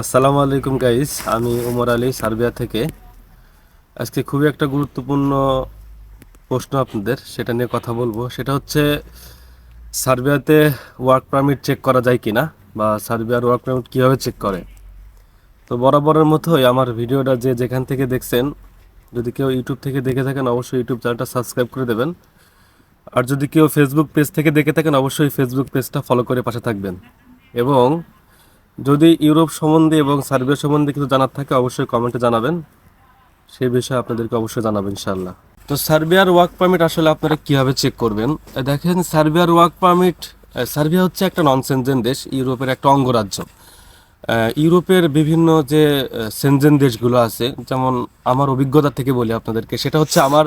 আসসালামু আলাইকুম গাইস আমি উমর আলী, সার্বিয়া থেকে। আজকে খুবই একটা গুরুত্বপূর্ণ প্রশ্ন আপনাদের, সেটা নিয়ে কথা বলব। সেটা হচ্ছে, সার্বিয়াতে ওয়ার্ক পারমিট চেক করা যায় কি না বা সার্বিয়ার ওয়ার্ক পারমিট কীভাবে চেক করে? তো বরাবরের মতোই আমার ভিডিওটা যে যেখান থেকে দেখছেন, যদি কেউ ইউটিউব থেকে দেখে থাকেন, অবশ্যই ইউটিউব চ্যানেলটা সাবস্ক্রাইব করে দেবেন। আর যদি কেউ ফেসবুক পেজ থেকে দেখে থাকেন, অবশ্যই ফেসবুক পেজটা ফলো করে পাশে থাকবেন। এবং যদি ইউরোপ সম্বন্ধে এবং সার্বিয়া সম্বন্ধে কিছু জানার থাকে, অবশ্যই কমেন্টে জানাবেন। সেই বিষয়ে আপনাদেরকে অবশ্যই জানাবেন ইনশাল্লাহ তো সার্বিয়ার ওয়ার্ক পারমিট আসলে আপনারা কীভাবে চেক করবেন? দেখেন, সার্বিয়ার ওয়ার্ক পারমিট সার্বিয়া হচ্ছে একটা নন সেনজেন দেশ, ইউরোপের একটা অঙ্গরাজ্য। ইউরোপের বিভিন্ন যে সেনজেন দেশগুলো আছে, যেমন আমার অভিজ্ঞতা থেকে বলি আপনাদেরকে, সেটা হচ্ছে আমার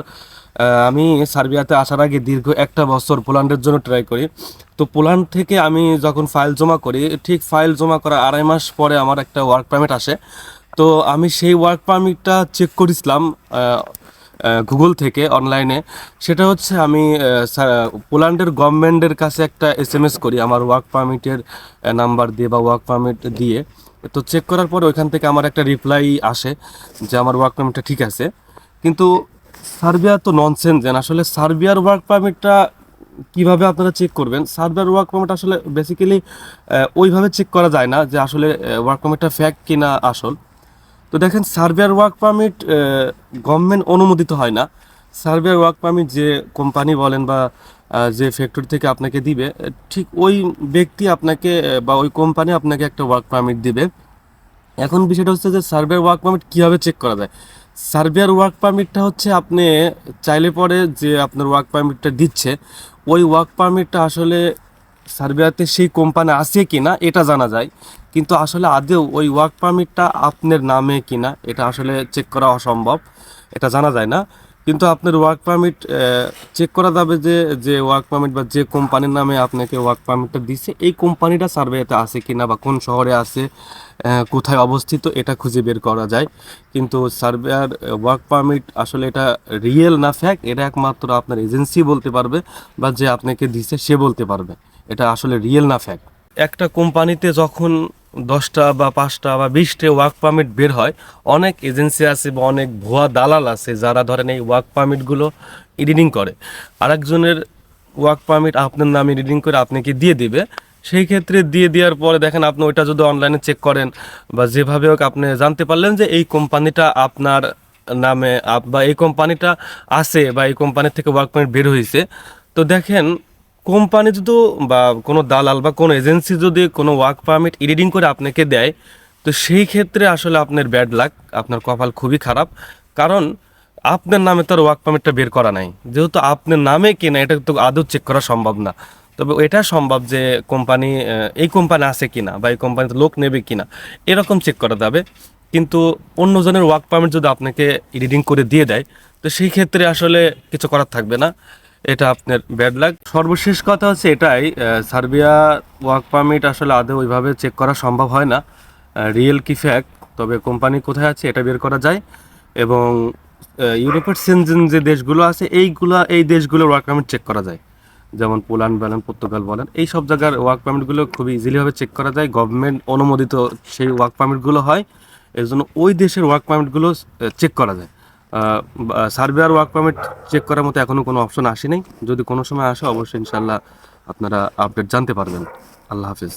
আমি সার্বিয়াতে আসার আগে দীর্ঘ একটা বছর পোল্যান্ডের জন্য ট্রাই করি। তো পোল্যান্ড থেকে আমি যখন ফাইল জমা করি, ঠিক ফাইল জমা করা আড়াই মাস পরে আমার একটা ওয়ার্ক পারমিট আসে। তো আমি সেই ওয়ার্ক পারমিটটা চেক করেছিলাম গুগল থেকে অনলাইনে সেটা হচ্ছে আমি পোল্যান্ডের গভর্নমেন্টের কাছে একটা এস এম এস করি, আমার ওয়ার্ক পারমিটের নাম্বার দিয়ে বা ওয়ার্ক পারমিট দিয়ে। তো চেক করার পর ওইখান থেকে আমার একটা রিপ্লাই আসে যে আমার ওয়ার্ক পারমিটটা ঠিক আছে। কিন্তু সার্বিয়া তো ননসেন্স যেন আসলে সার্বিয়ার ওয়ার্ক পারমিটটা কীভাবে আপনারা চেক করবেন? সার্বিয়ার ওয়ার্ক পারমিট আসলে বেসিক্যালি ওইভাবে চেক করা যায় না যে আসলে ওয়ার্ক পারমিটটা ফ্যাক কিনা আসল। তো দেখেন, সার্বিয়ার ওয়ার্ক পারমিট গভর্নমেন্ট অনুমোদিত হয় না। সার্বিয়ার ওয়ার্ক পারমিট যে কোম্পানি বলেন বা যে ফ্যাক্টরি থেকে আপনাকে দিবে, ঠিক ওই ব্যক্তি আপনাকে বা ওই কোম্পানি আপনাকে একটা ওয়ার্ক পারমিট দিবে। এখন বিষয়টা হচ্ছে যে সার্বিয়ার ওয়ার্ক পারমিট কীভাবে চেক করা যায়? সার্বিয়ার ওয়ার্ক পারমিটটা হচ্ছে আপনি চাইলে পরে যে আপনার ওয়ার্ক পারমিটটা দিচ্ছে, ওই ওয়ার্ক পারমিটটা আসলে সার্বিয়াতে সেই কোম্পানি আছে কি না এটা জানা যায়। কিন্তু আসলে আদেও ওই ওয়ার্ক পারমিটটা আপনার নামে কিনা, এটা আসলে চেক করা অসম্ভব, এটা জানা যায় না। কিন্তু আপনার ওয়ার্ক পারমিট চেক করা যাবে যে যে ওয়ার্ক পারমিট বা যে কোম্পানির নামে আপনাকে ওয়ার্ক পারমিটটা দিচ্ছে এই কোম্পানিটা সার্ভেতে আছে কিনা বা কোন শহরে আছে কোথায় অবস্থিত, এটা খুঁজে বের করা যায়। কিন্তু সার্ভেয়ার ওয়ার্ক পারমিট আসলে এটা রিয়েল না ফ্যাক্ট এটা একমাত্র আপনার এজেন্সি বলতে পারবে বা যে আপনাকে দিছে সে বলতে পারবে। এটা আসলে রিয়েল না ফ্যাক্ট একটা কোম্পানিতে যখন দশটা বা পাঁচটা বা বিশটা ওয়ার্ক পারমিট বের হয়। অনেক এজেন্সি আছে বা অনেক ভুয়া দালাল আছে যারা ধরেন এই ওয়ার্ক পারমিটগুলো এডিটিং করে। আরেকজনের ওয়ার্ক পারমিট আপনার নামে এডিটিং করে আপনাকে দিয়ে দিবে? সেই ক্ষেত্রে দিয়ে দেওয়ার পরে দেখেন আপনি ওইটা যদি অনলাইনে চেক করেন বা যেভাবে হোক আপনি জানতে পারলেন যে এই কোম্পানিটা আপনার নামে বা এই কোম্পানিটা আছে বা এই কোম্পানির থেকে ওয়ার্ক পারমিট বের হয়েছে। তো দেখেন কোম্পানি যদি বা কোনো দালাল বা কোনো এজেন্সি যদি কোনো ওয়ার্ক পারমিট এডিটিং করে আপনাকে দেয়, তো সেই ক্ষেত্রে আসলে আপনার ব্যাড লাক আপনার কপাল খুবই খারাপ। কারণ আপনার নামে তার ওয়ার্ক পারমিটটা বের করা নাই। যেহেতু আপনার নামে কিনা, এটা তো আদৌ চেক করা সম্ভব না। তবে এটা সম্ভব যে কোম্পানি এই কোম্পানি আছে কিনা বা এই কোম্পানিতে লোক নেবে কিনা, এরকম চেক করা যাবে। কিন্তু অন্যজনের ওয়ার্ক পারমিট যদি আপনাকে এডিটিং করে দিয়ে দেয়, তো সেই ক্ষেত্রে আসলে কিছু করার থাকবে না। এটা আপনার ব্যাড লাগ সর্বশেষ কথা হচ্ছে এটাই সার্বিয়া ওয়ার্ক পারমিট আসলে আদৌ ওইভাবে চেক করা সম্ভব হয় না। রিয়েল কি ফ্যাক্ট তবে কোম্পানি কোথায় আছে এটা বের করা যায়। এবং ইউরোপের সেনজেন যে দেশগুলো আছে, এইগুলা, এই দেশগুলোর ওয়ার্ক পারমিট চেক করা যায়। যেমন পোল্যান্ড বলেন, পর্তুগাল বলেন, এই সব জায়গার ওয়ার্ক পারমিটগুলো খুবই ইজিলিভাবে চেক করা যায়। গভর্নমেন্ট অনুমোদিত সেই ওয়ার্ক পারমিটগুলো হয়। এর জন্য ওই দেশের ওয়ার্ক পারমিটগুলো চেক করা যায়। আহ, আর ওয়ার্ক পারমিট চেক করার মতো এখনও কোনো অপশন আসেনি। যদি কোনো সময় আসে অবশ্যই ইনশাল্লাহ আপনারা আপডেট জানতে পারবেন। আল্লাহ হাফিজ।